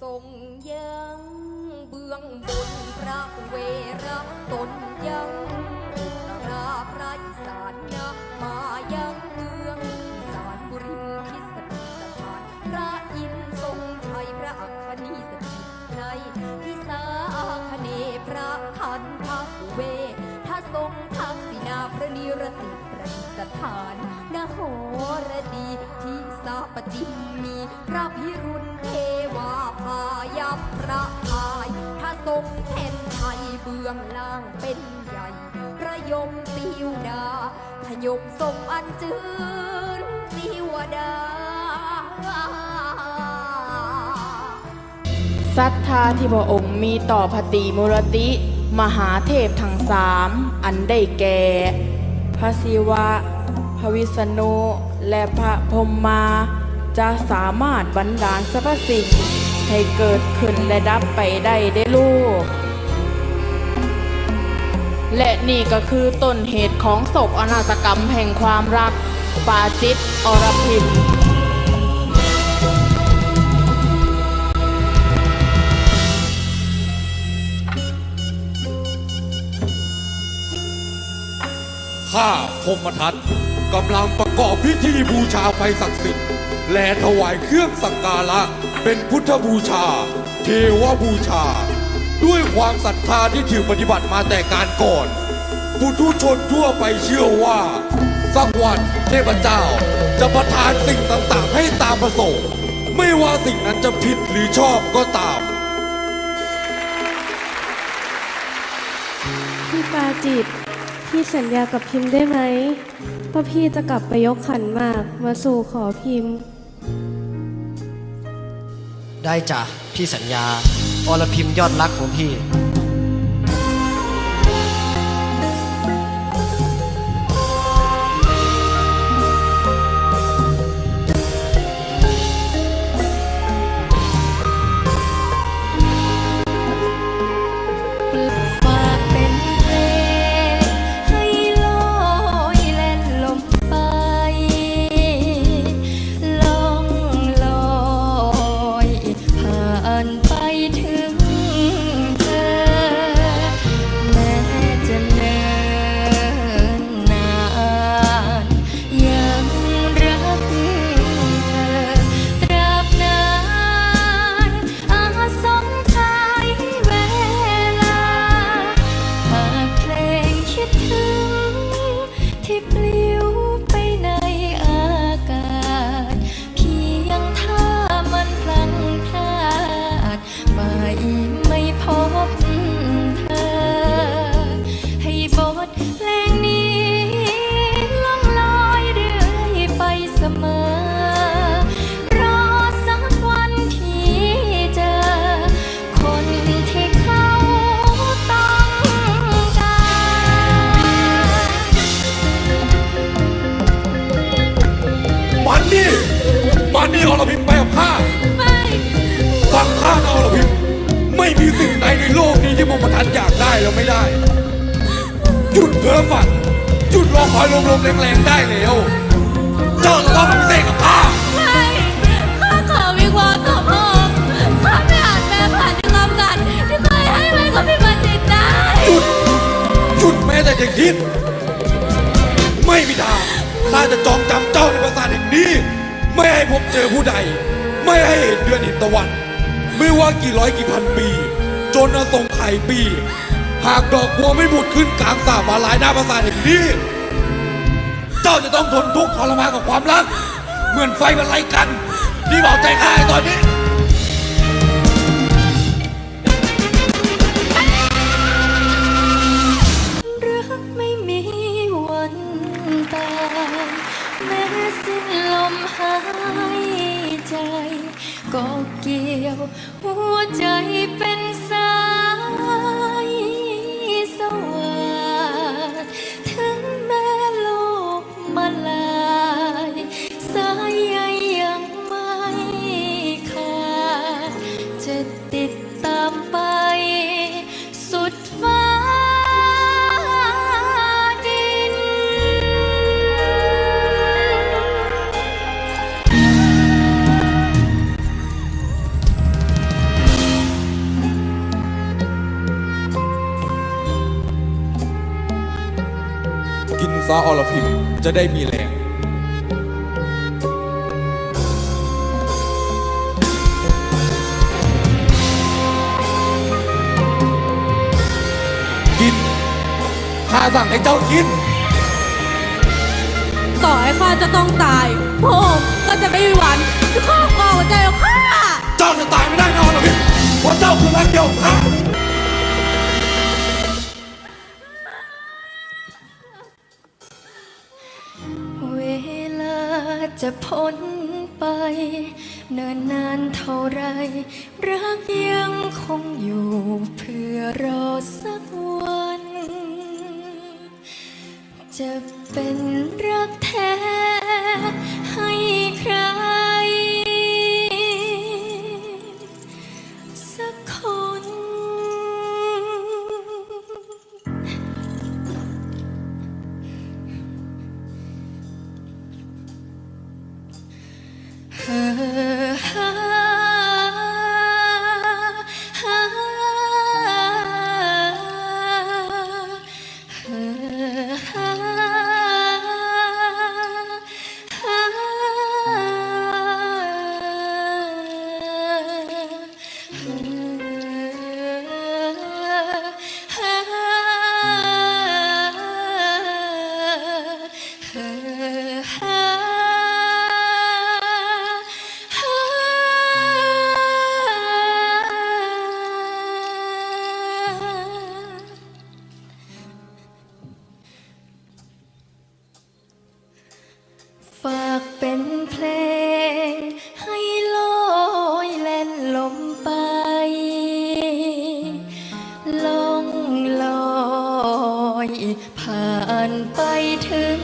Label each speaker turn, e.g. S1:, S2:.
S1: ทรงยังเบื้องบนพระเวระตนยังพระพระอีสานนะมายังเมืองอีสานบุริมคิสติสถานพระอินทร์ทรงไทยพระอัคคณีสถิตในทิสาคเนพระคันทักเวถ้าทรงทักษินาพระนิรติประดิษฐาน โหรดีทิสาปจิมมี พระพิรุณเทวาพายัพระพายถ้าทรงแผ่นไทยเบื้องล่างเป็นใหญ่พระยมติวดาพยมทรงอันจืนติวดา
S2: ศรัทธาที่พระองค์มีต่อพระตรีมุรติ มหาเทพทั้งสาม อันได้แก่ พระศิวะ ระวิษณุและพระพรหมมา จะสามารถบันดาลสรรพสิ่งให้เกิดขึ้นและดับไปได้ได้ลูก และนี่ก็คือต้นเหตุของโศกอนาตกรรมแห่งความรักปาจิตอรพิม
S3: ข้าพมทัต กำลังประกอบพิธีบูชาไฟศักดิ์สิทธิ์ และถวายเครื่องสักการะ เป็นพุทธบูชา เทวบูชา ด้วยความศรัทธาที่ถือปฏิบัติมาแต่การก่อนปุถุชนทั่วไปเชื่อว่า สักวันเทพเจ้า จะประทานสิ่งต่างๆ ให้ตามประสงค์ไม่ว่าสิ่งนั้นจะผิดหรือชอบก็ตาม
S4: พี่ปาจิต พี่สัญญากับพิมพ์ได้ไหมว่าพี่จะกลับไปยกขันหมากมาสู่ขอพิมพ์
S5: ได้จ้ะพี่สัญญาอรพิมพ์ยอดรักของพี่
S1: ที่ปลิวไป
S3: แล้วไม่ได้ หยุดเพ้อฝัน หยุดรอคอยลมๆแรงๆได้แล้วเจ้าจะต้องมาพิเศษกับข้า
S1: ไม่ข้าขอวิงวอนต่อพ่อข้าไม่อาจแปรผันในความกัดที่เคยให้ไว้กับพี่บัณฑิตได้
S3: หยุดหยุดแม้แต่จะคิด ไม่มีทางข้าจะจองจำเจ้าในปราสาทแห่งนี้ ไม่ให้พบเจอผู้ใด ไม่ให้เห็นเดือนเห็นตะวัน ไม่ว่ากี่ร้อยกี่พันปี จนอสงไขยปี หากดอกบัวไม่บุดขึ้นกลางสาบาลายหน้าปราสาทแห่งนี้ เจ้าจะต้องทนทุกข์ทรมานกับความรัก เหมือนไฟมันไล่กัน นี่บอกใจข้าให้ตอนนี้
S1: สาว
S3: อรพิมจะได้มีแรงกินข้าสั่งให้เจ้ากิน
S6: ต่อให้ข้าจะต้องตายพระองค์ก็จะไม่มีวันที่ครอบครองหัวใจของข้า
S3: เจ้าจะตายไม่ได้นะอรพิมเพราะเจ้าคือรักเดียวของข้า
S5: จะพ้นไป เนินนานเท่าไร รักยังคงอยู่เพื่อรอสักวัน จะเป็นรักแท้ Mm-hmm. ผ่านไปถึง